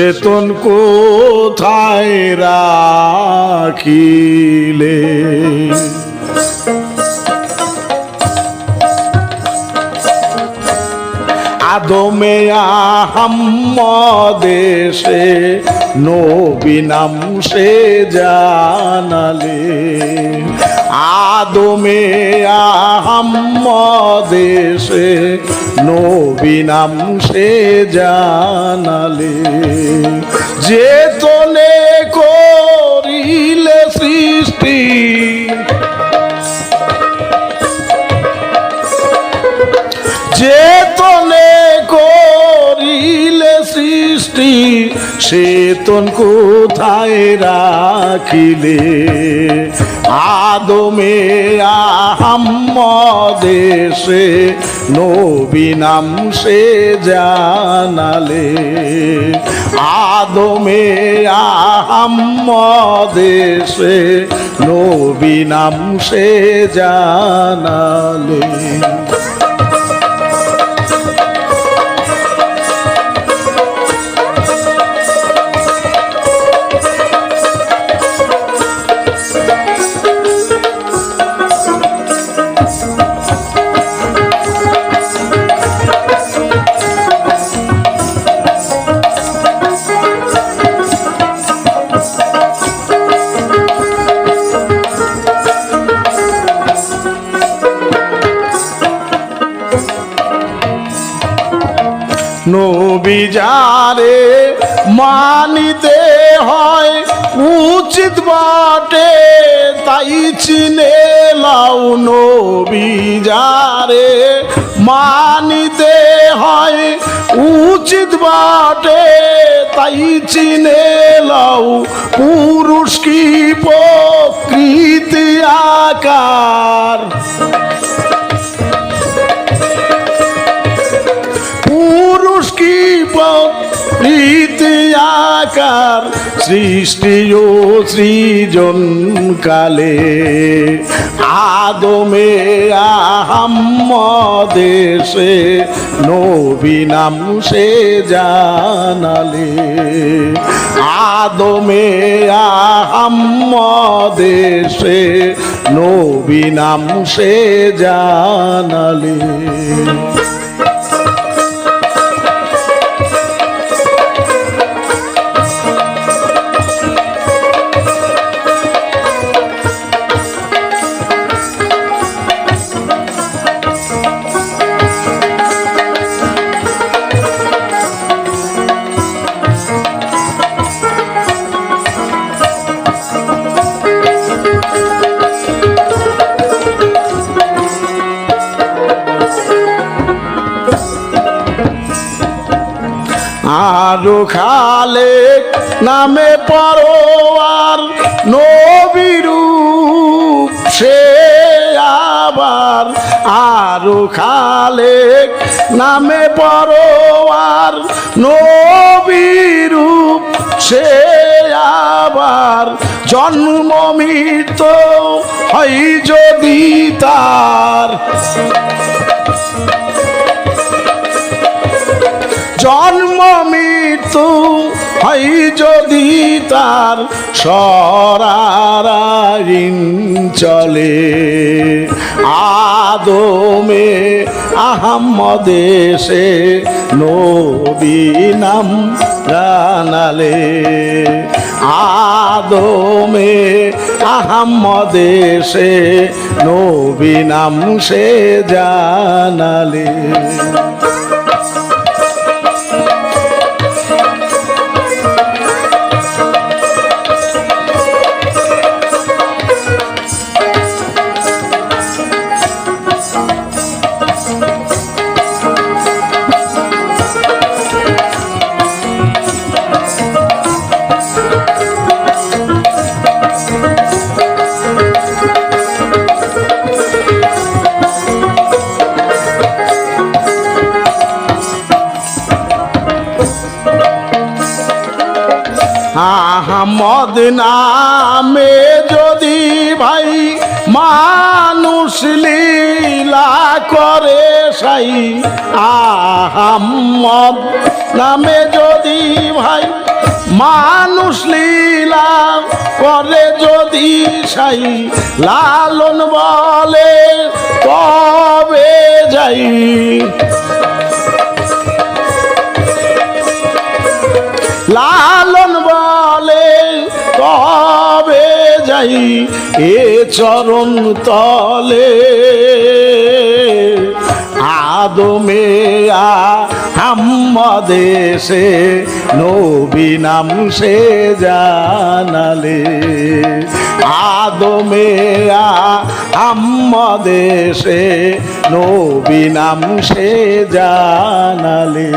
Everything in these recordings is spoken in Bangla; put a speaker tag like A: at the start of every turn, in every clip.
A: চেতন কোথায় রাখিলে? আদমে আহম্মদেশে নবী নাম সে জানালে। আদমে আহম্মদেশে নবী নাম সে জানালে। যে তনে করিলে সৃষ্টি যে তনে করিলে সৃষ্টি চেতন কোথায় রাখিলে? আদমে আহম্মদেশে নবী নাম সে জানালে। আদমে আহম্মদেশে নবী নাম সে জানালে। যারে মানিতে হয়, উচিত বাটে, তাই চিনে লাউ নবী যারে। মানিতে হয়, উচিত বাটে, তাই চিনে লাউ পুরুষ কি প্রকৃতি আকার। আকার, সৃষ্টি ও সৃজন কালে। আদমে আহম্মদেশে নবী নাম সে জানালে। আদমে আহম্মদেশে নবী নাম সে জানালে। নামে পরোয়ার নবীরূপ সে আবার জন্ম মৃত হয় যদি তার। জন্ম মৃত্যু হয় যদি তার সরারিন চলে। আদমে আহম্মদেশে নবী নাম জানালে। আদমে আহম্মদেশে নবী নাম সে জানালে। আহমদ নামে যদি ভাই মানুষ লীলা করে সাই আহমদ নামে যদি ভাই মানুষ লীলা করে যদি সাই, লালন বলে তবে যাই। লালন যাই এ চরণ তলে। আদমে আহম্মদেশে নবী নাম সে জানালে। আদমে আহম্মদেশে নবী নাম সে জানালে।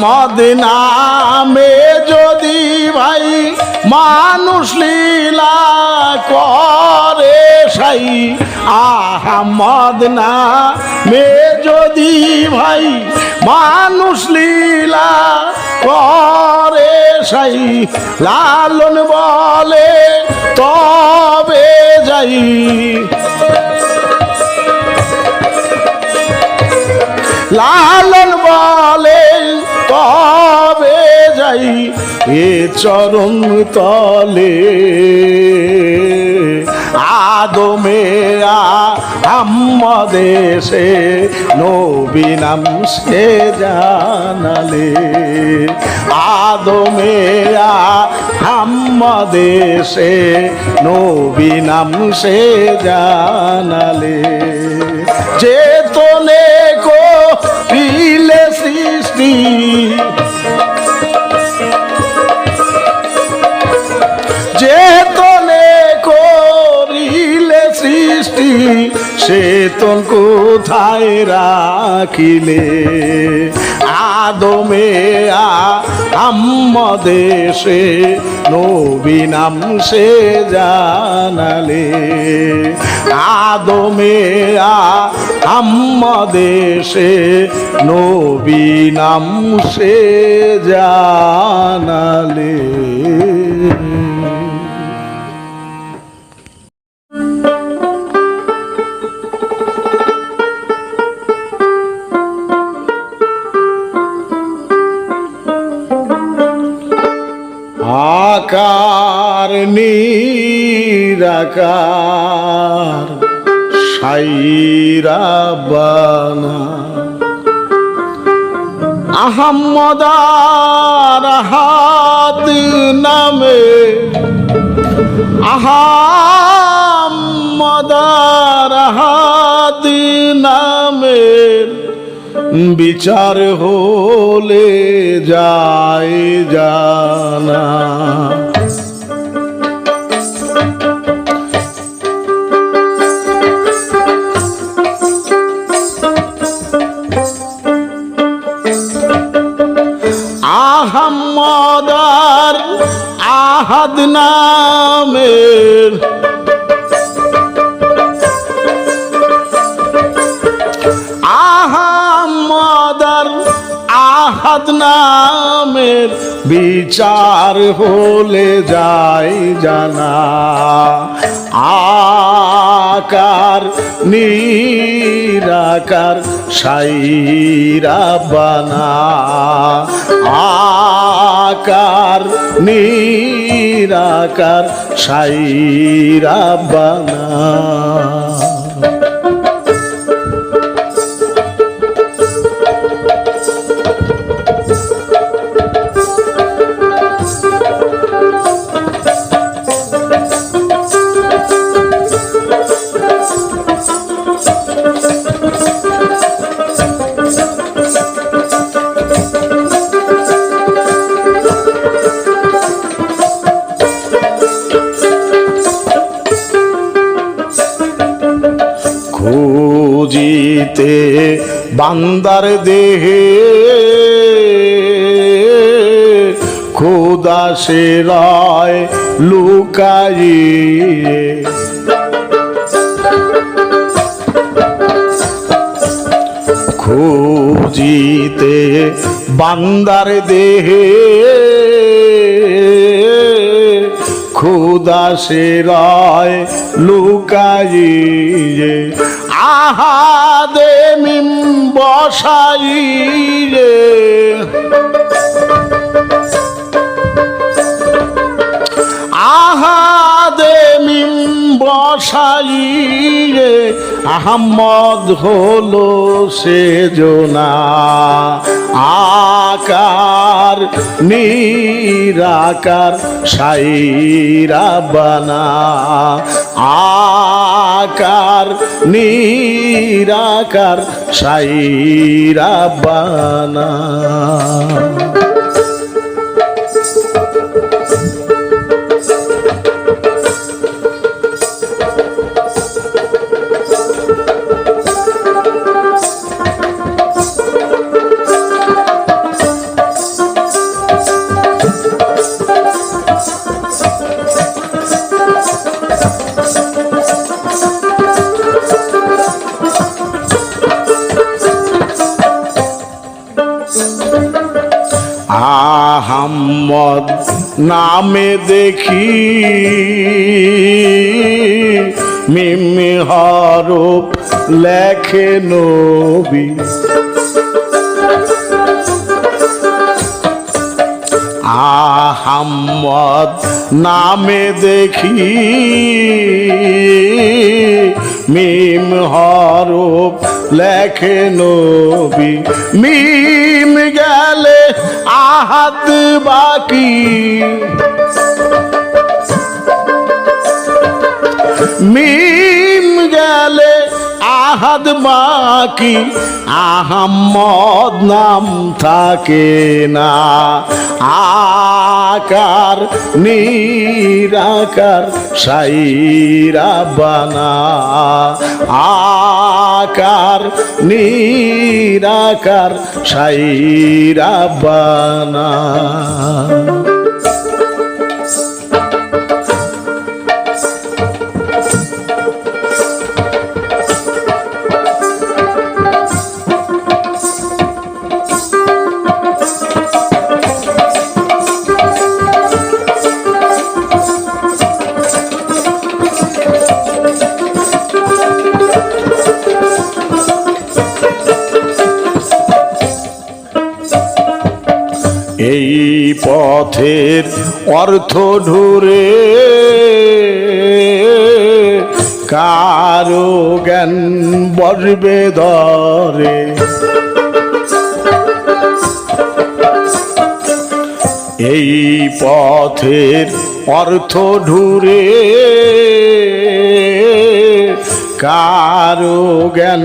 A: আহমদ নামে যদি ভাই মানুষ লীলা করে সাই আহমদ নামে যদি ভাই মানুষ লীলা করে সাই, লালন বলে তবে যাই। লালন বলে যাই এ চরণ তলে। আদমে আম্মদেশে নবী নাম সে জানালে। আদমে আম্মদেশে নবী নাম সে জানালে। চেতনে কো পিলে সৃষ্টি চেতনে করিলে সৃষ্টি, সে তো কোথায় রাখিলে? আদমে আম্মদেশে নবী নাম সে জানালে। আদমে আম্মদেশে নবী নাম সে জানালে। আকার নিরাকার সাইরাবানা আহম্মদার হাত নামে আহম্মদার হাত নামের বিচার হলে যায় জানা। আহম্মদার আহাদ নামের আহাদ নামের বিচার হলে যায় জানা। আকার নিরাকার সাইরা বানা। আকার নিরাকার সাইরা বানা। খুঁজিতে বান্দার দেহে। খোদা সে রয় লুকাইয়ে। খুঁজিতে বান্দার দেহে। খুদা সে রয় লুকাইয়ে আহা মিম বসাই বসাইয়ে। আহাদে মিম বসাইরে আহম্মদ হলো সে জোনা আকার নিরাকার সাইরা বানা। আকার নিরাকার সাইরা বানা। আহাম্মদ নামে দেখি মিমি হরফ লেখে নবী। আহাম্মদ নামে দেখি মিম হরফ লেখে নবী মিম গেলে আহাত বাকি। মিম গেলে আহাদ বাকি আহাম্মদ নাম থাকে না। আকার নিরাকার সাইরা বানা। আকার নিরাকার সাইরা বানা। এই পথের অর্থ ঢুরে কারও জ্ঞান বসবে ধরে। এই পথের অর্থ ঢুরে কারও জ্ঞান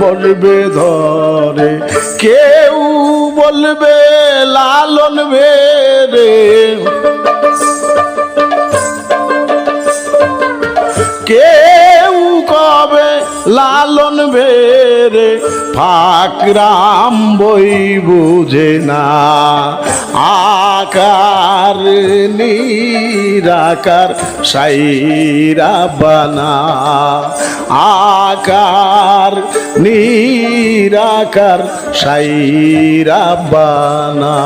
A: বলবে ধরে কেউ বলবে লালন বেরে বেরে ফাকরাম বই বুঝে না। আকার নিরাকার সাইরা বানা। আকার নিরাকার সাইরা বানা।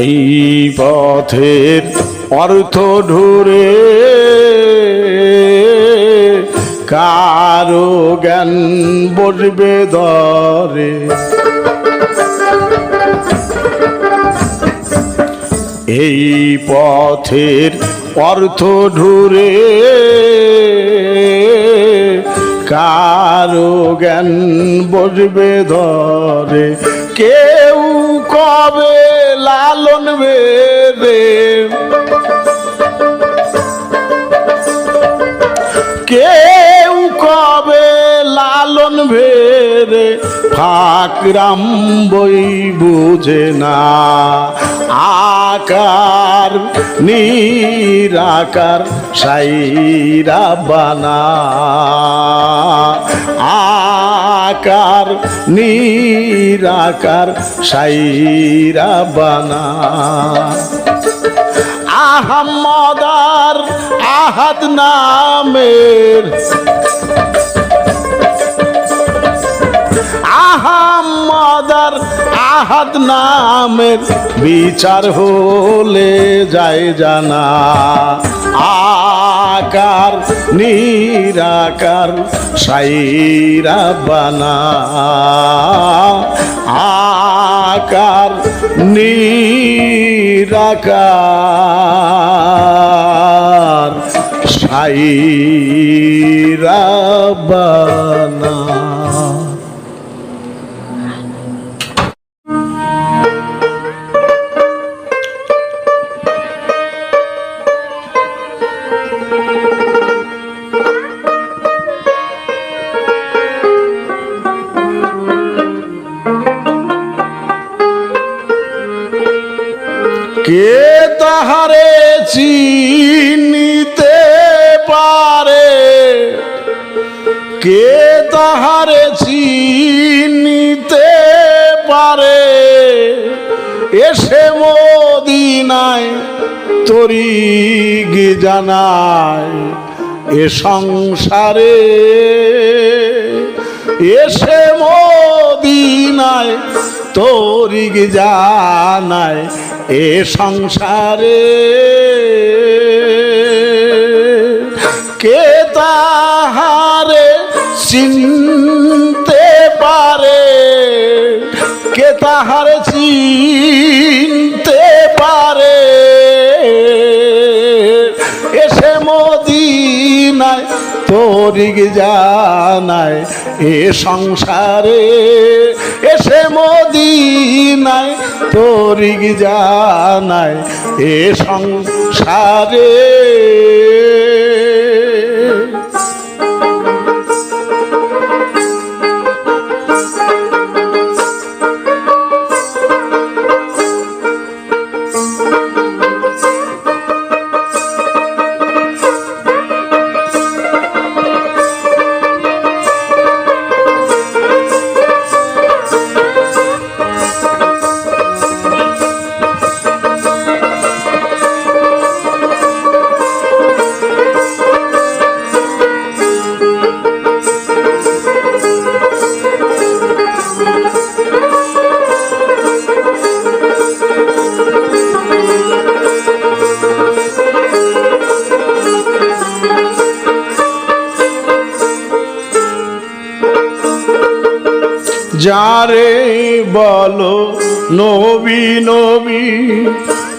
A: এই পথের অর্থ ঢুরে কারও জ্ঞান বসবে দরে। এই পথের অর্থ ঢুরে কারও জ্ঞান বসবে ধরে কেউ কবে লালন বেদে। কেউ কবে লালন ভেরে ফাকরাম বই বুঝে না। আকার নিরাকার সাইরা বানা। আকার নিরাকার সাইরা বানা। আহমদার আহাদ নামের আহমদার আহাদ নামের বিচার হলে যায় জানা। আকার, নিরাকার, সাইরা বানা। আকার, নিরাকার, সাইরা বানা। সংসারে এসে মদিনায় তরিগ জানায় এ সংসারে। কে তাহারে চিনতে পারে? কে তাহারে তরিগ জানায় এ সংসারে এসে মদিনায় তরিগ জানায় এ সংসারে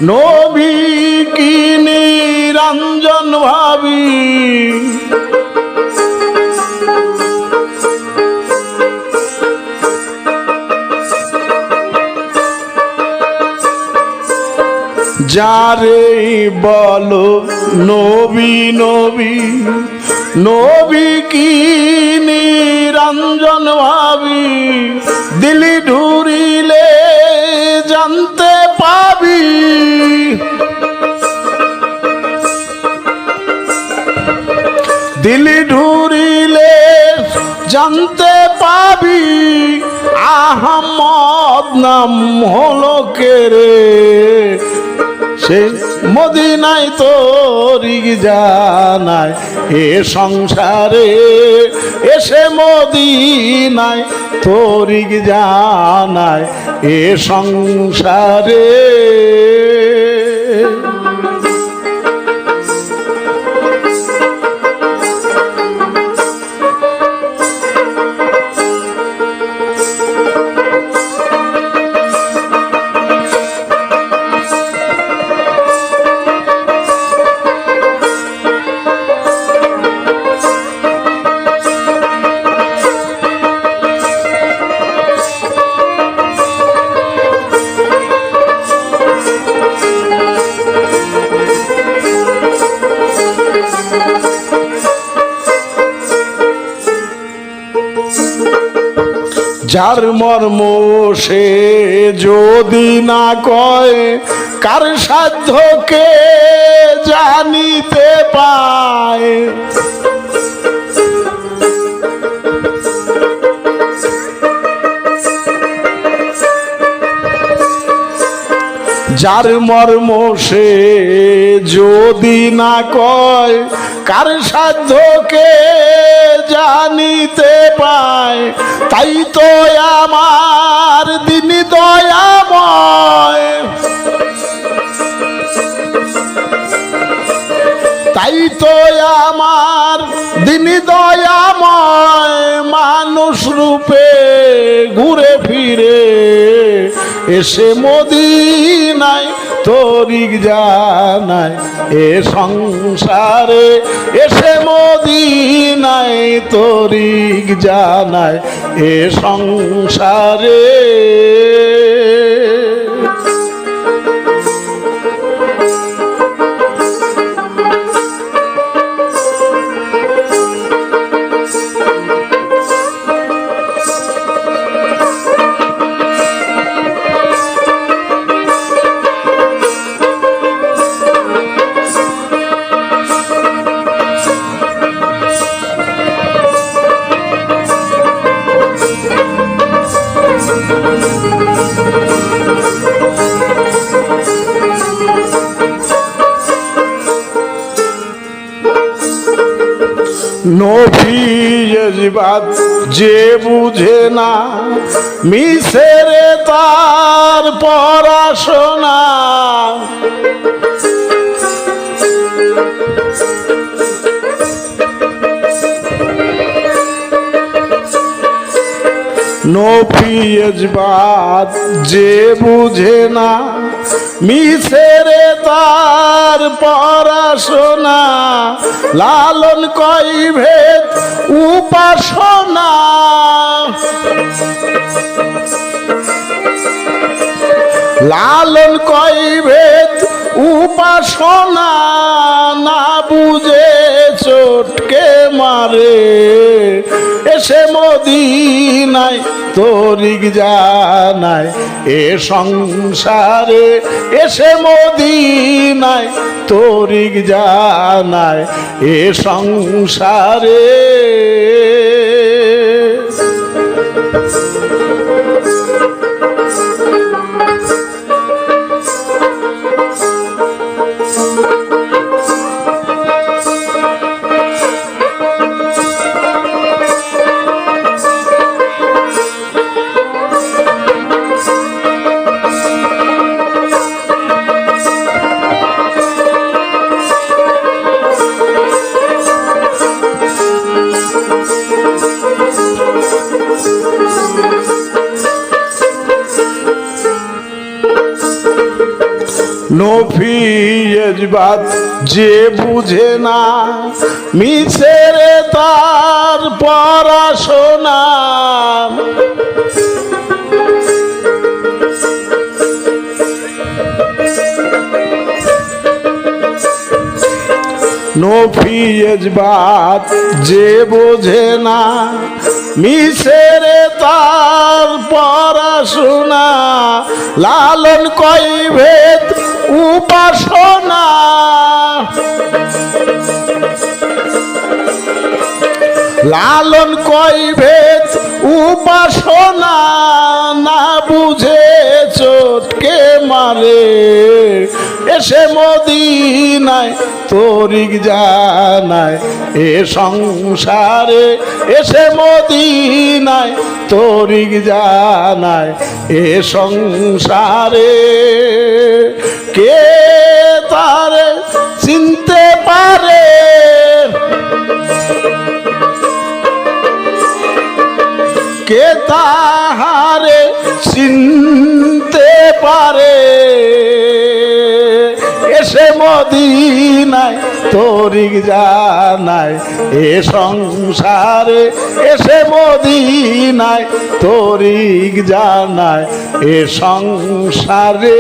A: নবী কি নিরঞ্জন ভাবি? যারে বলো নবী নবী নবী কি নিরঞ্জন ভাবি? দিলি ঢুরিলে জানতে দিলি ঢুরিলে জানতে পাবি আহমদ নাম হলো কে রে? সে মদিনায় তোরিক জানায়, এ সংসারে এসে মদিনায় তোরিক জানায় এ সংসারে। যার মর্ম সে যদি না কয়, কার সাধ্যকে জানিতে পায়? যার মর্ম সে যদি না কয় কার সাধ্যকে জানিতে পায়? তাই তো আমার দিন দয়াময়। তাই তো আমার দিন দয়াময়। মানুষ রূপে ঘুরে ফিরে এসে মদিনায় তরিক জানায় এ সংসারে এসে মদিনায় তরিক জানায় এ সংসারে। নভিবাদ যে বুঝে না মিসেরে তার পড়াশোনা। নফিয়জবাদ যে বুঝে না মিসেরে তার পড়াশোনা, লালন কই ভেদ উপাসনা। লালন কই ভেদ উপাসনা, না বুঝে চোটকে মারে। এসে মদিনায় তরিক জানায় এ সংসারে এসে মদিনায় তরিক জানায় এ সংসারে। নফিয়জবাদ যে বুঝে না মিছেরে তার পড়াশোনা। নফিয়জবাদ যে বোঝে না মিছেরে তার পড়াশোনা, লালন কই ভেদ উপাসনা। লালন কই ভেদ উপাসনা, না বুঝে চোটকে মারে। এসে মদিনায়, তরিক জানায়, এ সংসারে এসে মদিনায়, তরিক জানায়, এ সংসারে। কে তারে চিনতে পারে? কে তাহারে চিনতে পারে? মদিনায় তরিক জানায় এ সংসারে এসে মদিনায় তরিক জানায় এ সংসারে